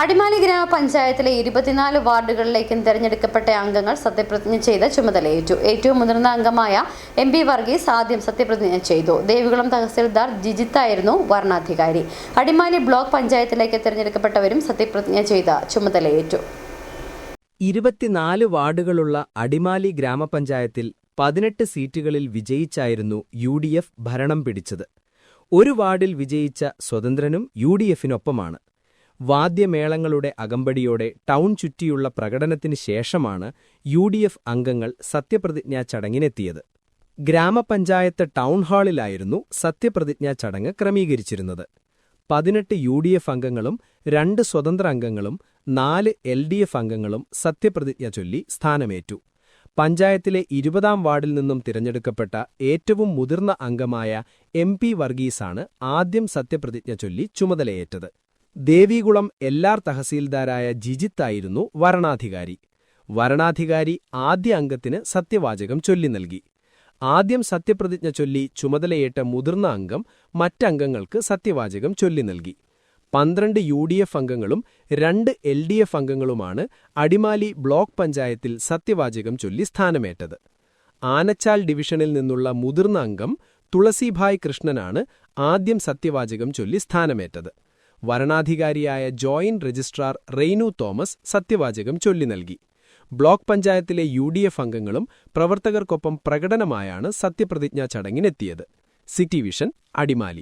അടിമാലി ഗ്രാമപഞ്ചായത്തിലെ ഇരുപത്തിനാല് വാർഡുകളിലേക്കും തെരഞ്ഞെടുക്കപ്പെട്ട അംഗങ്ങൾ സത്യപ്രതിജ്ഞ ചെയ്ത് ചുമതലയേറ്റു ഏറ്റവും മുതിർന്ന അംഗമായ എം പി വർഗീസ് ആദ്യം സത്യപ്രതിജ്ഞ ചെയ്തു. ദേവികുളം തഹസിൽദാർ ജിജിത്തായിരുന്നു വരണാധികാരി. അടിമാലി ബ്ലോക്ക് പഞ്ചായത്തിലേക്ക് തെരഞ്ഞെടുക്കപ്പെട്ടവരും സത്യപ്രതിജ്ഞ ചെയ്ത് ചുമതലയേറ്റു ഇരുപത്തിനാല് വാർഡുകളുള്ള അടിമാലി ഗ്രാമപഞ്ചായത്തിൽ പതിനെട്ട് സീറ്റുകളിൽ വിജയിച്ചായിരുന്നു യു ഡി എഫ് ഭരണം പിടിച്ചത്. ഒരു വാർഡിൽ വിജയിച്ച സ്വതന്ത്രനും യു ഡി എഫിനൊപ്പമാണ്. വാദ്യമേളങ്ങളുടെ അകമ്പടിയോടെ ടൗൺ ചുറ്റിയുള്ള പ്രകടനത്തിന് ശേഷമാണ് യു അംഗങ്ങൾ സത്യപ്രതിജ്ഞാ ചടങ്ങിനെത്തിയത്. ഗ്രാമപഞ്ചായത്ത് ടൗൺ ഹാളിലായിരുന്നു സത്യപ്രതിജ്ഞാ ചടങ്ങ് ക്രമീകരിച്ചിരുന്നത്. പതിനെട്ട് യു ഡി എഫ് അംഗങ്ങളും രണ്ട് സ്വതന്ത്ര അംഗങ്ങളും നാല് എൽ ഡി എഫ് അംഗങ്ങളും സത്യപ്രതിജ്ഞ ചൊല്ലി സ്ഥാനമേറ്റു. പഞ്ചായത്തിലെ ഇരുപതാം വാർഡിൽ നിന്നും തിരഞ്ഞെടുക്കപ്പെട്ട ഏറ്റവും മുതിർന്ന അംഗമായ എം പി വർഗീസാണ് ആദ്യം സത്യപ്രതിജ്ഞ ചൊല്ലി ചുമതലയേറ്റത്. ദേവികുളം എല്ലാർ തഹസീൽദാരായ ജിജിത്തായിരുന്നു വരണാധികാരി. വരണാധികാരി ആദ്യ അംഗത്തിന് സത്യവാചകം ചൊല്ലി നൽകി. ആദ്യം സത്യപ്രതിജ്ഞ ചൊല്ലി ചുമതലയേറ്റ മുതിർന്ന അംഗം മറ്റംഗങ്ങൾക്ക് സത്യവാചകം ചൊല്ലി നൽകി. പന്ത്രണ്ട് യു ഡി എഫ് അംഗങ്ങളും രണ്ട് എൽ ഡി എഫ് അംഗങ്ങളുമാണ് അടിമാലി ബ്ലോക്ക് പഞ്ചായത്തിൽ സത്യവാചകം ചൊല്ലി സ്ഥാനമേറ്റത്. ആനച്ചാൽ ഡിവിഷനിൽ നിന്നുള്ള മുതിർന്ന അംഗം തുളസിഭായ് കൃഷ്ണനാണ് ആദ്യം സത്യവാചകം ചൊല്ലി സ്ഥാനമേറ്റത്. വരണാധികാരിയായ ജോയിന്റ് രജിസ്ട്രാർ റെയ്നു തോമസ് സത്യവാചകം ചൊല്ലി നൽകി. ബ്ലോക്ക് പഞ്ചായത്തിലെ യു ഡി എഫ് അംഗങ്ങളും പ്രവർത്തകർക്കൊപ്പം പ്രകടനമായാണ് സത്യപ്രതിജ്ഞാ ചടങ്ങിനെത്തിയത്. City vision Adimali.